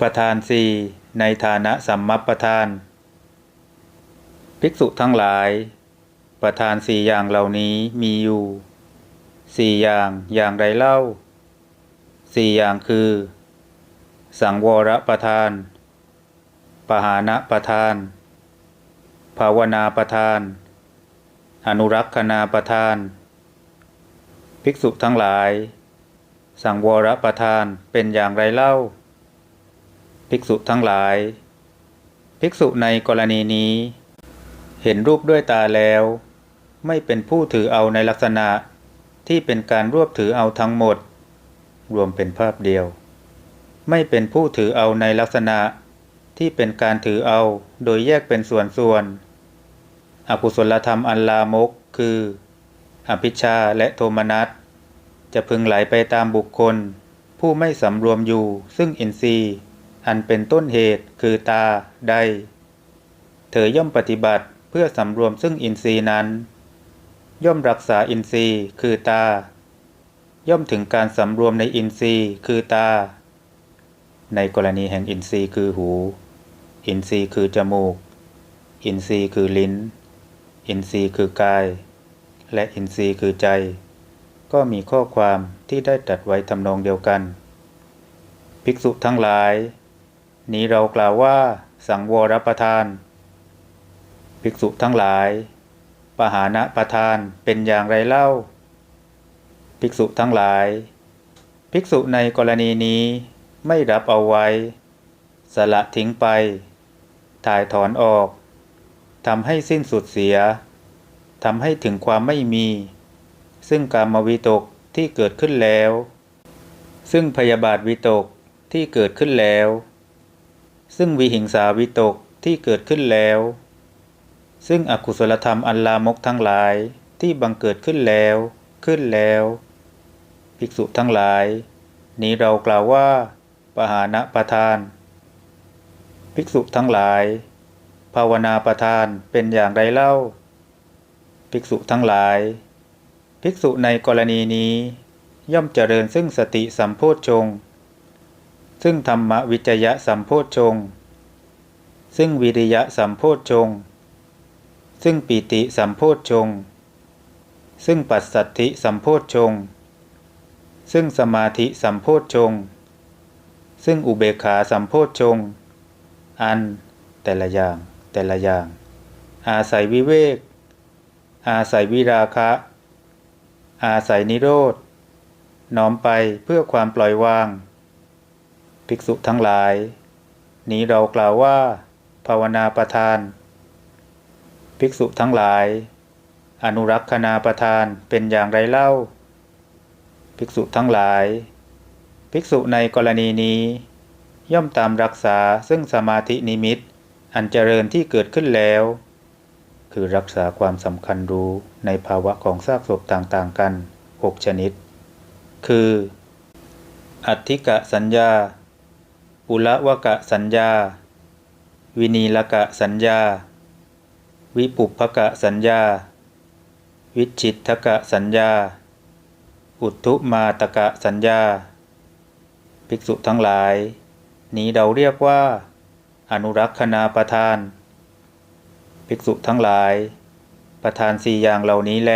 ประธานสี่ในฐานะสัมมัปประธาน ภิกษุทั้งหลาย ประธานสี่อย่างเหล่านี้มีอยู่สี่อย่างอย่างไรเล่าสี่อย่างคือ สังวรประธาน ปหานะประธาน ภาวนาประธาน อนุรักษณาประธาน ภิกษุทั้งหลาย สังวรประธานเป็นอย่างไรเล่า ภิกษุทั้งหลาย ภิกษุในกรณีนี้ เห็นรูปด้วยตาแล้ว ไม่เป็นผู้ถือเอาในลักษณะที่เป็นการรวบถือเอาทั้งหมด รวมเป็นภาพเดียว ไม่เป็นผู้ถือเอาในลักษณะที่เป็นการถือเอาโดยแยกเป็นส่วนๆอกุศลธรรมอันลามกคือ อภิชาและโทมนัสจะพึงไหลไปตามบุคคล ผู้ไม่สำรวมอยู่ซึ่งอินทรีย์ อันเป็นต้นเหตุคือตาได้เธอย่อมปฏิบัติเพื่อสำรวมซึ่งอินทรีย์นั้น ย่อมรักษาอินทรีย์คือตา ย่อมถึงการสำรวมในอินทรีย์คือตา ในกรณีแห่งอินทรีย์คือหู อินทรีย์คือจมูก อินทรีย์คือลิ้น อินทรีย์คือกาย และอินทรีย์คือใจ ก็มีข้อความที่ได้ตัดไว้ทำนองเดียวกัน ภิกษุทั้งหลาย นี้เรากล่าวว่า สังวรประทาน ภิกษุทั้งหลายปหานะประทานเป็นอย่างไรเล่า ภิกษุทั้งหลาย ภิกษุในกรณีนี้ไม่รับเอาไว้ สละทิ้งไป ถ่ายถอนออกทำให้สิ้นสุดเสียทำให้ถึงความไม่มี ซึ่งกามวิตกที่เกิดขึ้นแล้ว ซึ่งพยาบาทวิตกที่เกิดขึ้นแล้ว ซึ่งวิหิงสาวิตกที่เกิดขึ้นแล้ว ซึ่งอกุศลธรรมอันลามกทั้งหลายที่บังเกิดขึ้นแล้ว ขึ้นแล้ว ภิกษุทั้งหลาย นี้เรากล่าวว่า ปหานะประทาน ภิกษุทั้งหลาย ภาวนาประทานเป็นอย่างไรเล่า ภิกษุทั้งหลาย ภิกษุในกรณีนี้ ย่อมเจริญซึ่งสติสัมโพชฌงค์ ซึ่งธรรมวิจยะสัมโพชฌงซึ่งวิริยะสัมโพชฌงซึ่งปีติสัมโพชฌงซึ่งปัสสัทธิสัมโพชฌงซึ่งสมาธิสัมโพชฌงซึ่งอุเบกขาสัมโพชฌงอันแต่ละอย่างแต่ละอย่าง อาศัยวิเวก อาศัยวิราคะ อาศัยนิโรธน้อมไปเพื่อความปล่อยวาง ภิกษุทั้งหลาย นี้เรากล่าวว่า ภาวนาประทาน ภิกษุทั้งหลาย อนุรักษณาประทานเป็นอย่างไรเล่า ภิกษุทั้งหลาย ภิกษุในกรณีนี้ ย่อมตามรักษาซึ่งสมาธินิมิต อันเจริญที่เกิดขึ้นแล้ว คือรักษาความสำคัญรู้ในภาวะของซากศพต่างๆกัน 6 ชนิด คือ อัตถิกะสัญญา อุละวกะสัญญา วินีละกะสัญญา วิปุพกะสัญญา วิจิตทกะสัญญา อุทุมาตกะสัญญา ภิกษุทั้งหลาย นี้เราเรียกว่า อนุรักษณาประทาน ภิกษุทั้งหลาย ประทานสี่อย่างเหล่านี้แล